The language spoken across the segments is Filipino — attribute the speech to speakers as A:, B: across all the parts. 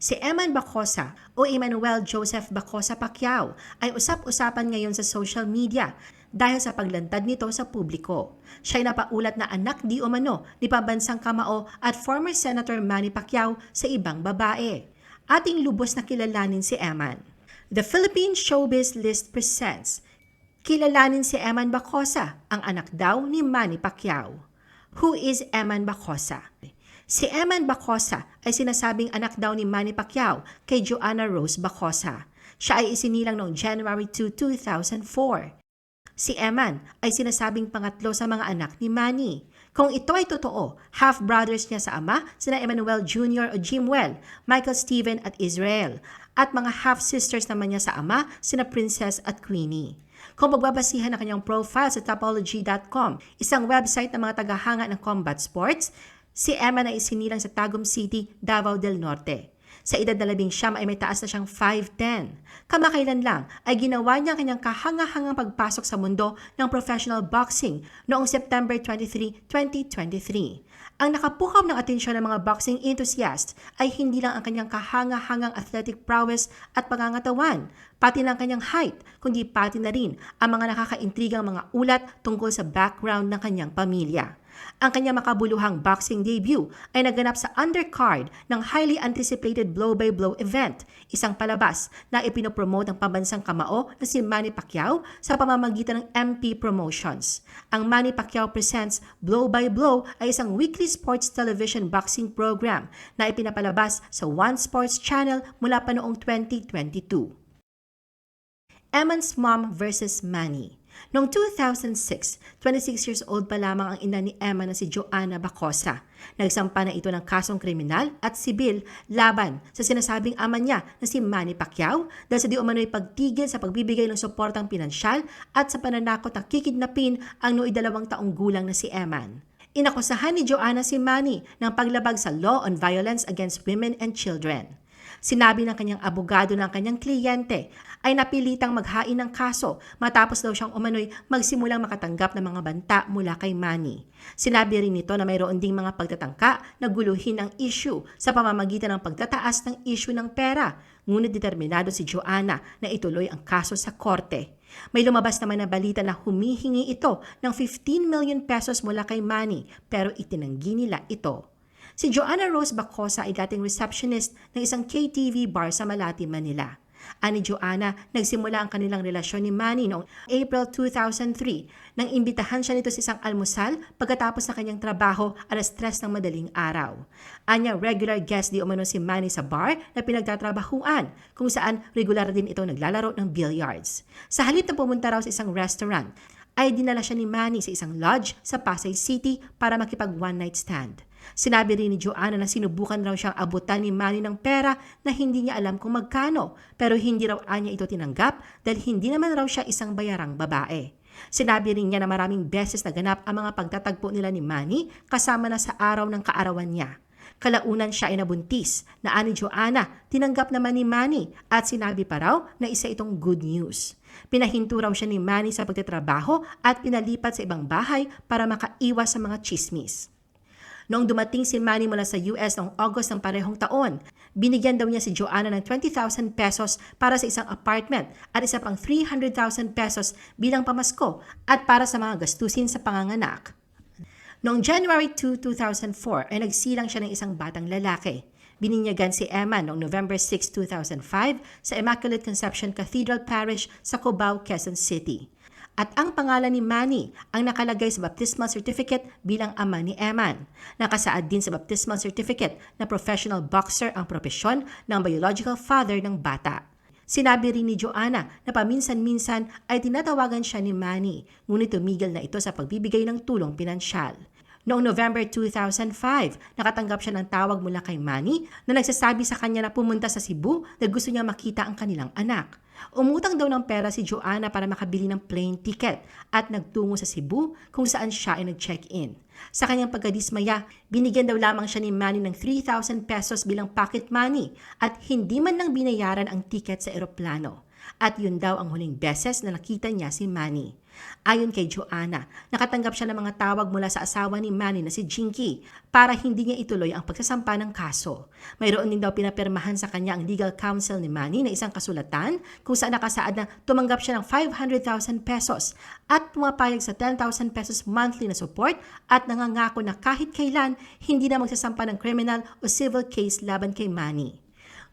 A: Si Eman Bacosa o Emmanuel Joseph Bacosa Pacquiao ay usap-usapan ngayon sa social media dahil sa paglantad nito sa publiko. Siya'y napaulat na anak di umano ni pambansang kamao at former Senator Manny Pacquiao sa ibang babae. Ating lubos na kilalanin si Eman. The Philippine Showbiz List presents Kilalanin si Eman Bacosa, ang anak daw ni Manny Pacquiao. Who is Eman Bacosa? Si Eman Bacosa ay sinasabing anak daw ni Manny Pacquiao kay Joanna Rose Bacosa. Siya ay isinilang noong January 2, 2004. Si Eman ay sinasabing pangatlo sa mga anak ni Manny. Kung ito ay totoo, half-brothers niya sa ama, sina Emmanuel Jr. o Jimwell, Michael Steven at Israel, at mga half-sisters naman niya sa ama, sina Princess at Queenie. Kung magbabasihan ang kanyang profile sa topology.com, isang website ng mga tagahanga ng combat sports, si Emma na isinilang sa Tagum City, Davao del Norte. Sa edad na labing siyam ay may taas na siyang 5'10". Kamakailan lang ay ginawa niya ang kanyang kahanga-hangang pagpasok sa mundo ng professional boxing noong September 23, 2023. Ang nakapukaw ng atensyon ng mga boxing enthusiasts ay hindi lang ang kanyang kahanga-hangang athletic prowess at pangangatawan, pati ng kanyang height, kundi pati na rin ang mga nakakaintrigang mga ulat tungkol sa background ng kanyang pamilya. Ang kanyang makabuluhang boxing debut ay naganap sa undercard ng highly anticipated blow-by-blow event, isang palabas na ipinopromote ng pambansang kamao na si Manny Pacquiao sa pamamagitan ng MP Promotions. Ang Manny Pacquiao Presents Blow by Blow ay isang weekly sports television boxing program na ipinapalabas sa One Sports Channel mula pa noong 2022. Eman's Mom versus Manny Noong 2006, 26 years old pa lamang ang ina ni Emma na si Joanna Bacosa. Nagsampa na ito ng kasong kriminal at sibil laban sa sinasabing ama niya na si Manny Pacquiao dahil sa di umano'y pagtigil sa pagbibigay ng suportang pinansyal at sa pananakot na kikidnapin ang noong dalawang taong gulang na si Eman. Inakusahan ni Joanna si Manny ng paglabag sa Law on Violence Against Women and Children. Sinabi ng kanyang abogado ng kanyang kliyente ay napilitang maghain ng kaso matapos daw siyang umano'y magsimulang makatanggap ng mga banta mula kay Manny. Sinabi rin nito na mayroon ding mga pagtatangka na guluhin ang issue sa pamamagitan ng pagtataas ng issue ng pera, ngunit determinado si Joanna na ituloy ang kaso sa korte. May lumabas naman na balita na humihingi ito ng 15 million pesos mula kay Manny pero itinanggi nila ito. Si Joanna Rose Bacosa ay dating receptionist ng isang KTV bar sa Malati, Manila. Ani Joanna, nagsimula ang kanilang relasyon ni Manny noong April 2003 nang imbitahan siya nito sa isang almusal pagkatapos ng kanyang trabaho alas stress ng madaling araw. Anya regular guest di umano si Manny sa bar na pinagtatrabahuan kung saan regular din ito naglalaro ng billiards. Sa halip na pumunta raw sa isang restaurant, ay dinala siya ni Manny sa isang lodge sa Pasay City para makipag one night stand. Sinabi rin ni Joanna na sinubukan raw siyang abutan ni Manny ng pera na hindi niya alam kung magkano pero hindi raw anya ito tinanggap dahil hindi naman raw siya isang bayarang babae. Sinabi rin niya na maraming beses naganap ang mga pagtatagpo nila ni Manny kasama na sa araw ng kaarawan niya. Kalaunan siya ay nabuntis na ani Joanna tinanggap naman ni Manny at sinabi pa raw na isa itong good news. Pinahinto raw siya ni Manny sa pagtatrabaho at pinalipat sa ibang bahay para makaiwas sa mga chismis. Noong dumating si Manny mula sa US noong August ng parehong taon, binigyan daw niya si Joanna ng 20,000 pesos para sa isang apartment at isa pang 300,000 pesos bilang pamasko at para sa mga gastusin sa panganganak. Noong January 2, 2004 ay nagsilang siya ng isang batang lalaki. Bininyagan si Emma noong November 6, 2005 sa Immaculate Conception Cathedral Parish sa Cubao, Quezon City at ang pangalan ni Manny ang nakalagay sa baptismal certificate bilang ama ni Eman. Nakasaad din sa baptismal certificate na professional boxer ang propesyon ng biological father ng bata. Sinabi rin ni Joanna na paminsan-minsan ay tinatawagan siya ni Manny, ngunit tumigil na ito sa pagbibigay ng tulong pinansyal. Noong November 2005, nakatanggap siya ng tawag mula kay Manny na nagsasabi sa kanya na pumunta sa Cebu na gusto niya makita ang kanilang anak. Umutang daw ng pera si Joanna para makabili ng plane ticket at nagtungo sa Cebu kung saan siya ay nag-check-in. Sa kanyang pagkadismaya, binigyan daw lamang siya ni Manny ng 3,000 pesos bilang pocket money at hindi man lang binayaran ang ticket sa eroplano. At yun daw ang huling beses na nakita niya si Manny. Ayon kay Joanna, nakatanggap siya ng mga tawag mula sa asawa ni Manny na si Jinky para hindi niya ituloy ang pagsasampa ng kaso. Mayroon din daw pinapirmahan sa kanya ang legal counsel ni Manny na isang kasulatan kung saan nakasaad na tumanggap siya ng 500,000 pesos at pumapayag sa 10,000 pesos monthly na support at nangangako na kahit kailan hindi na magsasampa ng criminal o civil case laban kay Manny.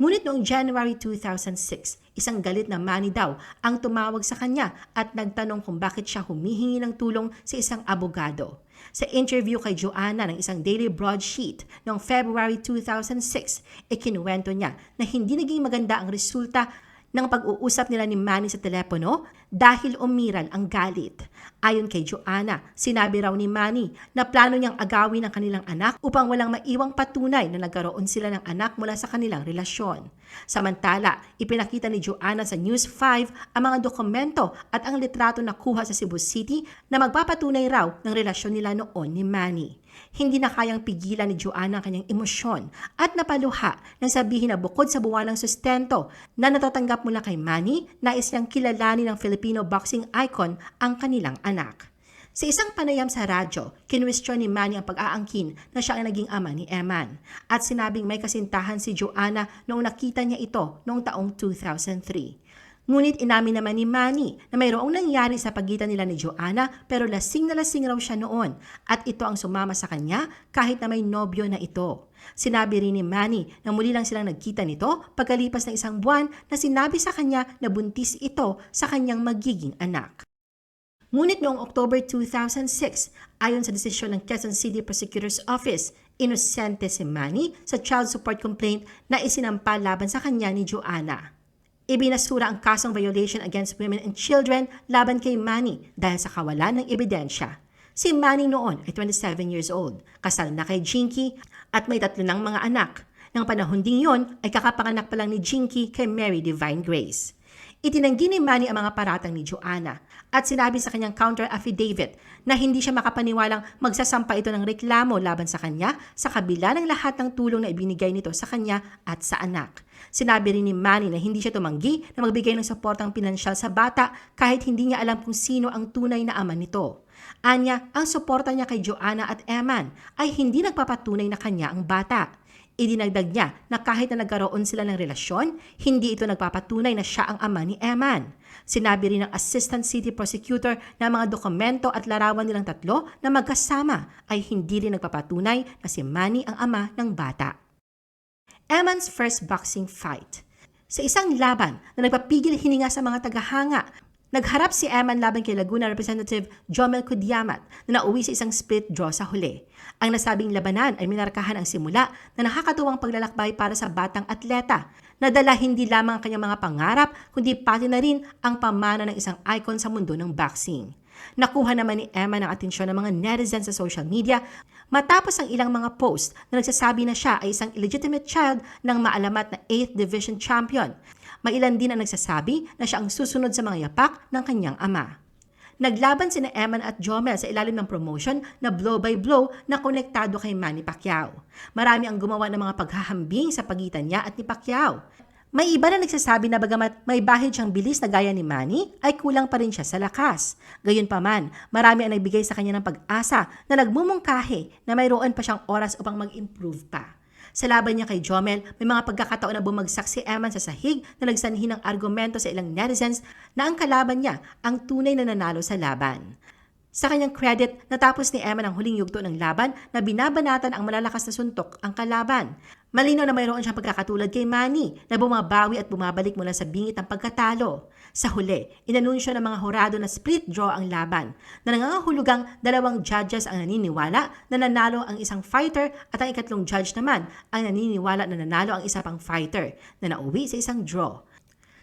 A: Ngunit noong January 2006, isang galit na Manny daw ang tumawag sa kanya at nagtanong kung bakit siya humihingi ng tulong sa isang abogado. Sa interview kay Joanna ng isang daily broadsheet noong February 2006, ikinuwento niya na hindi naging maganda ang resulta ng pag-uusap nila ni Manny sa telepono dahil umiral ang galit. Ayon kay Joanna, sinabi raw ni Manny na plano niyang agawin ang kanilang anak upang walang maiwang patunay na nagkaroon sila ng anak mula sa kanilang relasyon. Samantala, ipinakita ni Joanna sa News 5 ang mga dokumento at ang litrato na kuha sa Cebu City na magpapatunay raw ng relasyon nila noon ni Manny. Hindi na kayang pigilan ni Joanna ang kanyang emosyon at napaluha nang sabihin na bukod sa buwanang sustento na natatanggap mula kay Manny, nais niyang kilalanin ng Filipino boxing icon ang kanilang anak. Sa isang panayam sa radyo, kinwestiyon ni Manny ang pag-aangkin na siya ang naging ama ni Eman at sinabing may kasintahan si Joanna noong nakita niya ito noong taong 2003. Ngunit inamin naman ni Manny na mayroong nangyari sa pagitan nila ni Joanna pero lasing na lasing raw siya noon at ito ang sumama sa kanya kahit na may nobyo na ito. Sinabi rin ni Manny na muli lang silang nagkita nito pagkalipas ng isang buwan na sinabi sa kanya na buntis ito sa kanyang magiging anak. Ngunit noong October 2006, ayon sa desisyon ng Quezon City Prosecutor's Office, inosente si Manny sa child support complaint na isinampa laban sa kanya ni Joanna. Ibinasura ang kasong violation against women and children laban kay Manny dahil sa kawalan ng ebidensya. Si Manny noon ay 27 years old, kasal na kay Jinky at may tatlo ng mga anak. Nang panahon ding yon ay kakapanganak pa lang ni Jinky kay Mary Divine Grace. Itinanggi ni Manny ang mga paratang ni Joanna at sinabi sa kanyang counter affidavit na hindi siya makapaniwalang magsasampa ito ng reklamo laban sa kanya sa kabila ng lahat ng tulong na ibinigay nito sa kanya at sa anak. Sinabi rin ni Manny na hindi siya tumanggi na magbigay ng suportang pinansyal sa bata kahit hindi niya alam kung sino ang tunay na ama nito. Anya, ang suporta niya kay Joanna at Eman ay hindi nagpapatunay na kanya ang bata. Idinagdag niya na kahit na nagkaroon sila ng relasyon, hindi ito nagpapatunay na siya ang ama ni Eman. Sinabi rin ng Assistant City Prosecutor na mga dokumento at larawan nilang tatlo na magkasama ay hindi rin nagpapatunay na si Manny ang ama ng bata. Eman's first boxing fight. Sa isang laban na nagpapigil hininga sa mga tagahanga, Nagharap si Eman laban kay Laguna Representative Jomel Kudiamat na nauwi sa isang split draw sa huli. Ang nasabing labanan ay minarkahan ang simula na nakakatuwang paglalakbay para sa batang atleta. Nadala hindi lamang ang kanyang mga pangarap, kundi pati na rin ang pamana ng isang icon sa mundo ng boxing. Nakuha naman ni Emma ng atensyon ng mga netizens sa social media matapos ang ilang mga post na nagsasabi na siya ay isang illegitimate child ng maalamat na 8th Division champion. Mailan din ang nagsasabi na siya ang susunod sa mga yapak ng kanyang ama. Naglaban sina Eman at Jomel sa ilalim ng promotion na blow by blow na konektado kay Manny Pacquiao. Marami ang gumawa ng mga paghahambing sa pagitan niya at ni Pacquiao. May iba na nagsasabi na bagamat may bahid siyang bilis na gaya ni Manny, ay kulang pa rin siya sa lakas. Gayunpaman, marami ang nagbigay sa kanya ng pag-asa na nagmumungkahi na mayroon pa siyang oras upang mag-improve pa. Sa laban niya kay Jomel, may mga pagkakataon na bumagsak si Eman sa sahig na nagsanhi ng argumento sa ilang netizens na ang kalaban niya ang tunay na nanalo sa laban. Sa kanyang credit, natapos ni Eman ang huling yugto ng laban na binabanatan ang malalakas na suntok ang kalaban. Malinaw na mayroon siyang pagkakatulad kay Manny na bumabawi at bumabalik mula sa bingit ng pagkatalo. Sa huli, inanunsyo ng mga horado na split draw ang laban na nangangahulugang dalawang judges ang naniniwala na nanalo ang isang fighter at ang ikatlong judge naman ang naniniwala na nanalo ang isa pang fighter na nauwi sa isang draw.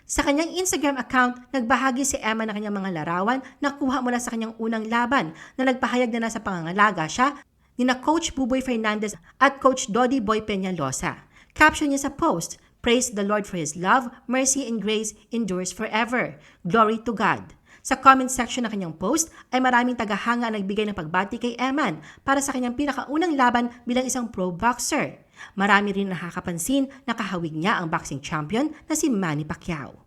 A: Sa kanyang Instagram account, nagbahagi si Emma ng kanyang mga larawan na kuha mula sa kanyang unang laban na nagpahayag na nasa pangangalaga siya ni na Coach Buboy Fernandez at Coach Dodi Boy Peñalosa. Caption niya sa post, Praise the Lord for His love, mercy, and grace endures forever. Glory to God. Sa comment section ng kanyang post ay maraming tagahanga ang nagbigay ng pagbati kay Eman para sa kanyang pinakaunang laban bilang isang pro boxer. Marami rin nakakapansin na kahawig niya ang boxing champion na si Manny Pacquiao.